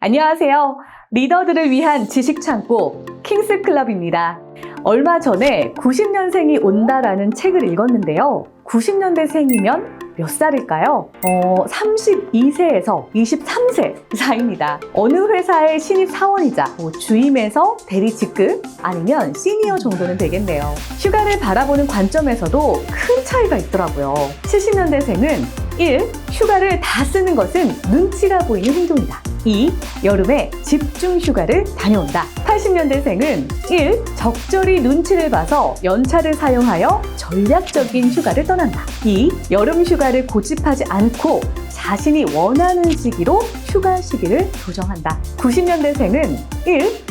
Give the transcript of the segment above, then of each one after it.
안녕하세요. 리더들을 위한 지식 창고 킹스클럽입니다. 얼마 전에 90년생이 온다라는 책을 읽었는데요. 90년대생이면 몇 살일까요? 어, 32세에서 23세 사이입니다. 어느 회사의 신입 사원이자 뭐 주임에서 대리 직급 아니면 시니어 정도는 되겠네요. 휴가를 바라보는 관점에서도 큰 차이가 있더라고요. 70년대생은 1. 휴가를 다 쓰는 것은 눈치가 보이는 행동이다. 2. 여름에 집중 휴가를 다녀온다. 80년대생은 1. 적절히 눈치를 봐서 연차를 사용하여 전략적인 휴가를 떠난다. 2. 여름 휴가를 고집하지 않고 자신이 원하는 시기로 휴가 시기를 조정한다. 90년대생은 1.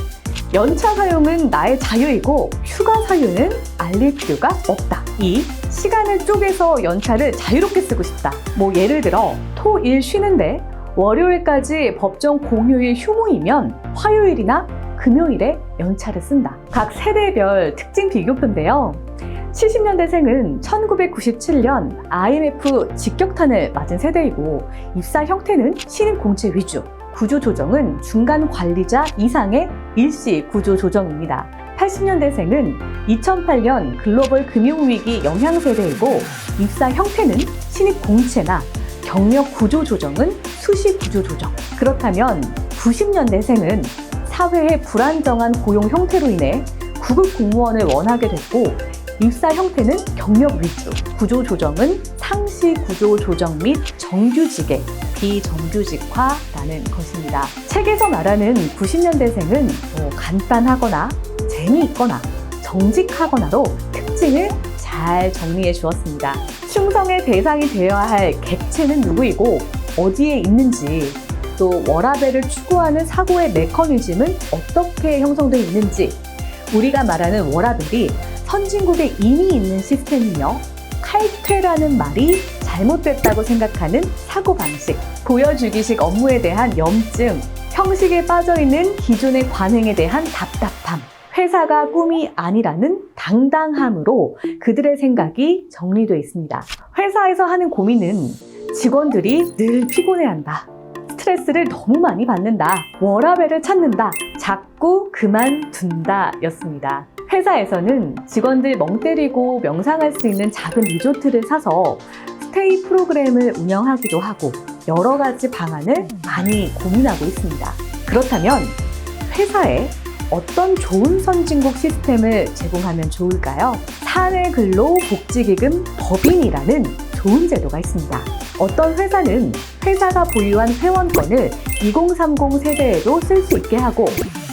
연차 사용은 나의 자유이고 휴가 사유는 알릴 필요가 없다. 2. 시간을 쪼개서 연차를 자유롭게 쓰고 싶다. 뭐 예를 들어 토, 일 쉬는데 월요일까지 법정 공휴일 휴무이면 화요일이나 금요일에 연차를 쓴다. 각 세대별 특징 비교표인데요. 70년대생은 1997년 IMF 직격탄을 맞은 세대이고 입사 형태는 신입 공채 위주, 구조 조정은 중간 관리자 이상의 일시 구조 조정입니다. 80년대생은 2008년 글로벌 금융위기 영향 세대이고 입사 형태는 신입 공채나 경력 구조 조정은 수시 구조 조정. 그렇다면 90년대생은 사회의 불안정한 고용 형태로 인해 구급 공무원을 원하게 됐고 입사 형태는 경력 위주, 구조 조정은 상시 구조 조정 및 정규직의 비정규직화라는 것입니다. 책에서 말하는 90년대생은 뭐 간단하거나 재미있거나 정직하거나로 특징을 잘 정리해 주었습니다. 충성의 대상이 되어야 할 객체는 누구이고 어디에 있는지 또 워라벨을 추구하는 사고의 메커니즘은 어떻게 형성되어 있는지 우리가 말하는 워라벨이 선진국에 이미 있는 시스템이며 칼퇴라는 말이 잘못됐다고 생각하는 사고방식, 보여주기식 업무에 대한 염증, 형식에 빠져있는 기존의 관행에 대한 답답함, 회사가 꿈이 아니라는 당당함으로 그들의 생각이 정리되어 있습니다. 회사에서 하는 고민은 직원들이 늘 피곤해한다. 스트레스를 너무 많이 받는다. 워라벨을 찾는다. 자꾸 그만둔다. 였습니다. 회사에서는 직원들 멍 때리고 명상할 수 있는 작은 리조트를 사서 스테이 프로그램을 운영하기도 하고 여러 가지 방안을 많이 고민하고 있습니다. 그렇다면 회사에 어떤 좋은 선진국 시스템을 제공하면 좋을까요? 사내 근로 복지기금 법인이라는 좋은 제도가 있습니다. 어떤 회사는 회사가 보유한 회원권을 2030 세대에도 쓸 수 있게 하고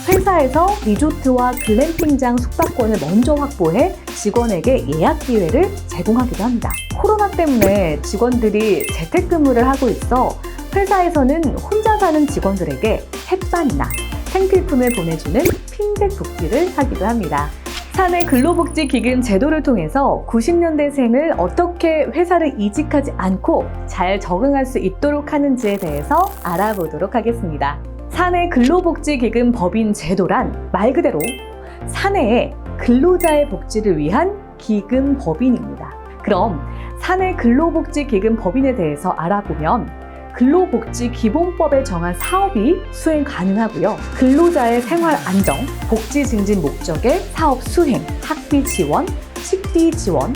회사에서 리조트와 글램핑장 숙박권을 먼저 확보해 직원에게 예약 기회를 제공하기도 합니다. 코로나 때문에 직원들이 재택근무를 하고 있어 회사에서는 혼자 사는 직원들에게 햇반이나 생필품을 보내주는 핀셋 복지를 하기도 합니다. 사내 근로복지기금 제도를 통해서 90년대생을 어떻게 회사를 이직하지 않고 잘 적응할 수 있도록 하는지에 대해서 알아보도록 하겠습니다. 사내 근로복지기금 법인 제도란 말 그대로 사내의 근로자의 복지를 위한 기금 법인입니다. 그럼 사내 근로복지기금 법인에 대해서 알아보면 근로복지기본법에 정한 사업이 수행 가능하고요. 근로자의 생활 안정, 복지 증진 목적의 사업 수행, 학비 지원, 식비 지원,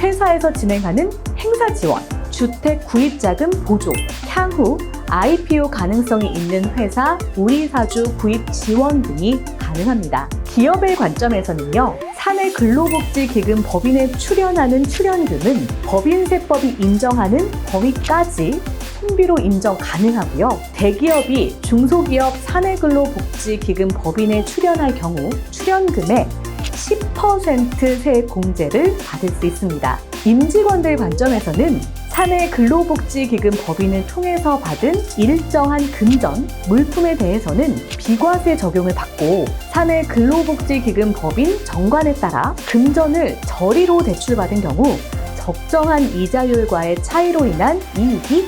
회사에서 진행하는 행사 지원, 주택 구입 자금 보조, 향후 IPO 가능성이 있는 회사 우리 사주 구입 지원 등이 가능합니다. 기업의 관점에서는요, 사내 근로복지기금 법인에 출연하는 출연금은 법인세법이 인정하는 범위까지 통비로 인정 가능하고요. 대기업이 중소기업 사내근로복지기금 법인에 출연할 경우 출연금의 10% 세액 공제를 받을 수 있습니다. 임직원들 관점에서는 사내 근로복지기금 법인을 통해서 받은 일정한 금전, 물품에 대해서는 비과세 적용을 받고 사내 근로복지기금 법인 정관에 따라 금전을 저리로 대출받은 경우 적정한 이자율과의 차이로 인한 이익이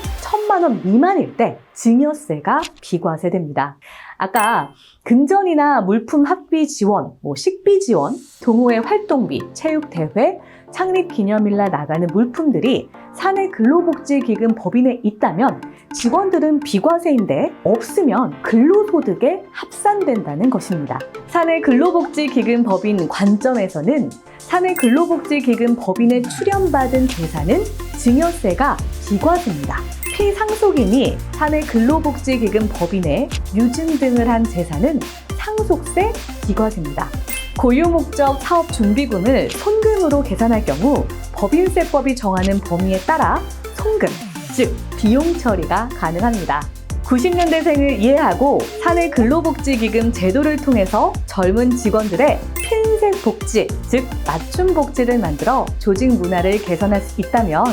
천만 원 미만일 때 증여세가 비과세됩니다. 아까 금전이나 물품 합비 지원, 뭐 식비 지원, 동호회 활동비, 체육 대회, 창립 기념일날 나가는 물품들이 사내 근로복지기금 법인에 있다면 직원들은 비과세인데 없으면 근로소득에 합산된다는 것입니다. 사내 근로복지기금 법인 관점에서는 사내 근로복지기금 법인에 출연받은 재산은 증여세가 비과세입니다. 피상속인이 사내 근로복지기금 법인에 유증 등을 한 재산은 상속세 비과세입니다. 고유 목적 사업 준비금을 손금으로 계산할 경우 법인세법이 정하는 범위에 따라 손금, 즉 비용 처리가 가능합니다. 90년대생을 이해하고 사내 근로복지기금 제도를 통해서 젊은 직원들의 핀셋 복지, 즉 맞춤 복지를 만들어 조직 문화를 개선할 수 있다면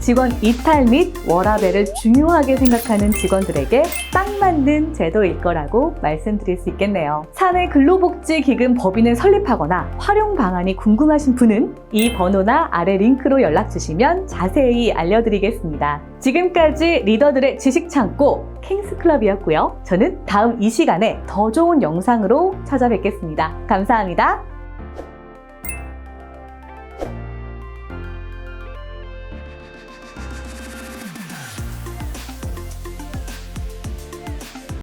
직원 이탈 및 워라밸을 중요하게 생각하는 직원들에게 딱 맞는 제도일 거라고 말씀드릴 수 있겠네요. 사내 근로복지기금 법인을 설립하거나 활용 방안이 궁금하신 분은 이 번호나 아래 링크로 연락 주시면 자세히 알려드리겠습니다. 지금까지 리더들의 지식 창고 킹스클럽이었고요. 저는 다음 이 시간에 더 좋은 영상으로 찾아뵙겠습니다. 감사합니다.